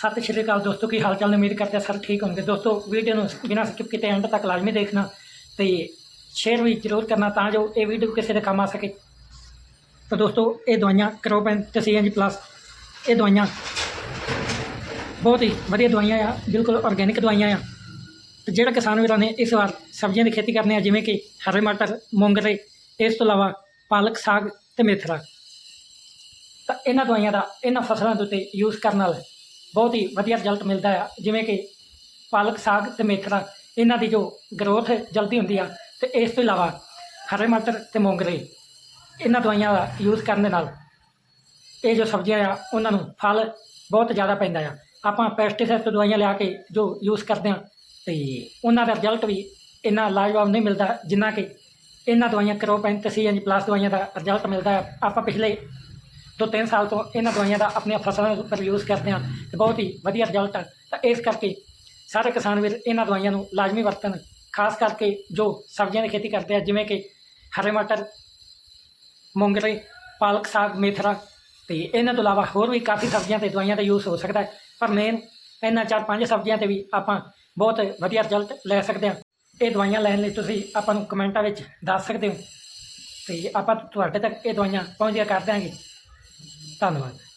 ਸਤਿ ਸ਼੍ਰੀ ਅਕਾਲ ਦੋਸਤੋ, ਕੀ ਹਾਲ ਚਾਲ ਨੇ? ਉਮੀਦ ਕਰਦੇ ਹਾਂ ਸਰ ਠੀਕ ਹੋਣਗੇ। ਦੋਸਤੋ, ਵੀਡੀਓ ਨੂੰ ਬਿਨਾਂ ਸਕਿਪ ਕੀਤੇ ਐਂਡ ਤੱਕ ਲਾਜ਼ਮੀ ਦੇਖਣਾ ਤੇ ਸ਼ੇਅਰ ਵੀ ਜ਼ਰੂਰ ਕਰਨਾ ਤਾਂ ਜੋ ਇਹ ਵੀਡੀਓ ਕਿਸੇ ਦੇ ਕੰਮ ਆ ਸਕੇ। ਤਾਂ ਦੋਸਤੋ, ਇਹ ਦਵਾਈਆਂ ਕਰੋਪੈਨ ਤੇ ਸੀਐਨਜੀ ਪਲੱਸ ਇਹ ਦਵਾਈਆਂ ਬਹੁਤ ਹੀ ਵਧੀਆ ਦਵਾਈਆਂ ਆ, ਬਿਲਕੁਲ ਆਰਗੇਨਿਕ ਦਵਾਈਆਂ ਆ। ਤੇ ਜਿਹੜਾ ਕਿਸਾਨ ਵੀਰਾਂ ਨੇ ਇਸ ਵਾਰ ਸਬਜ਼ੀਆਂ ਦੀ ਖੇਤੀ ਕਰਨੀ ਆ, ਜਿਵੇਂ ਕਿ ਹਰੇ ਮਟਰ, ਮੂੰਗਰੇ, ਇਸ ਤੋਂ ਇਲਾਵਾ ਪਾਲਕ, ਸਾਗ ਤੇ ਮੇਥਰਾ। ਤਾਂ ਇਹਨਾਂ ਦਵਾਈਆਂ ਦਾ, ਇਹਨਾਂ ਫਸਲਾਂ ਦੇ ਉੱਤੇ ਯੂਜ਼ ਕਰਨ ਨਾਲ ਬਹੁਤ ਹੀ ਵਧੀਆ ਰਿਜ਼ਲਟ ਮਿਲਦਾ ਆ। ਜਿਵੇਂ ਕਿ ਪਾਲਕ ਸਾਗ ਤੇ ਮੇਥਰਾ ਇਹਨਾਂ ਦੀ ਜੋ ਗਰੋਥ ਜਲਦੀ ਹੁੰਦੀ ਆ ਤੇ ਇਸ ਤੋਂ ਇਲਾਵਾ ਹਰੇ ਮਟਰ ਤੇ ਮੂੰਗਰੇ, ਇਹਨਾਂ ਦਵਾਈਆਂ ਦਾ ਯੂਜ਼ ਕਰਨ ਦੇ ਨਾਲ ਇਹ ਜੋ ਸਬਜ਼ੀਆਂ ਆ, ਉਹਨਾਂ ਨੂੰ ਫਲ ਬਹੁਤ ਜ਼ਿਆਦਾ ਪੈਂਦਾ ਆ। ਆਪਾਂ ਪੈਸਟੀਸਾਈਡ ਤੋਂ ਦਵਾਈਆਂ ਲਿਆ ਕੇ ਜੋ ਯੂਜ਼ ਕਰਦੇ ਆ ਤੇ ਉਹਨਾਂ ਦਾ ਰਿਜ਼ਲਟ ਵੀ ਇੰਨਾ ਲਾਜਵਾਬ ਨਹੀਂ ਮਿਲਦਾ ਜਿੰਨਾ ਕਿ ਇਹਨਾਂ ਦਵਾਈਆਂ ਕਰੋਪੈਨ ਤੇ ਸੀਐਨਜੀ ਪਲੱਸ ਦਵਾਈਆਂ ਦਾ ਰਿਜ਼ਲਟ ਮਿਲਦਾ ਆ। ਆਪਾਂ ਪਿਛਲੇ ਦੋ ਤਿੰਨ ਸਾਲ ਤੋਂ ਇਹਨਾਂ ਦਵਾਈਆਂ ਦਾ ਆਪਣੀਆਂ ਫਸਲਾਂ ਦੇ ਉੱਪਰ ਯੂਜ਼ ਕਰਦੇ ਹਾਂ ਤੇ ਬਹੁਤ ਹੀ ਵਧੀਆ ਰਿਜ਼ਲਟ ਆ। ਤਾਂ ਇਸ ਕਰਕੇ ਸਾਰੇ ਕਿਸਾਨ ਵੀਰ ਇਹਨਾਂ ਦਵਾਈਆਂ ਨੂੰ ਲਾਜ਼ਮੀ ਵਰਤਣ, ਖਾਸ ਕਰਕੇ ਜੋ ਸਬਜ਼ੀਆਂ ਦੀ ਖੇਤੀ ਕਰਦੇ ਆ, ਜਿਵੇਂ ਕਿ ਹਰੇ ਮਟਰ, ਮੂੰਗਰੇ, ਪਾਲਕ ਸਾਗ, ਮੇਥਰਾ ਤੇ ਇਹਨਾਂ ਤੋਂ ਇਲਾਵਾ ਹੋਰ ਵੀ ਕਾਫੀ ਸਬਜ਼ੀਆਂ ਤੇ ਦਵਾਈਆਂ ਦਾ ਯੂਜ਼ ਹੋ ਸਕਦਾ ਹੈ। ਪਰ ਮੇਨ ਇਹਨਾਂ ਚਾਰ ਪੰਜ ਸਬਜ਼ੀਆਂ ਤੇ ਵੀ ਆਪਾਂ ਬਹੁਤ ਵਧੀਆ ਰਿਜ਼ਲਟ ਲੈ ਸਕਦੇ ਹਾਂ। ਇਹ ਦਵਾਈਆਂ ਲੈਣ ਲਈ ਤੁਸੀਂ ਆਪਾਂ ਨੂੰ ਕਮੈਂਟਾਂ ਵਿੱਚ ਦੱਸ ਸਕਦੇ ਹੋ ਤੇ ਆਪਾਂ ਤੁਹਾਡੇ ਤੱਕ ਇਹ ਦਵਾਈਆਂ ਪਹੁੰਚਿਆ ਕਰ ਦਿਆਂਗੇ। ਧੰਨਵਾਦ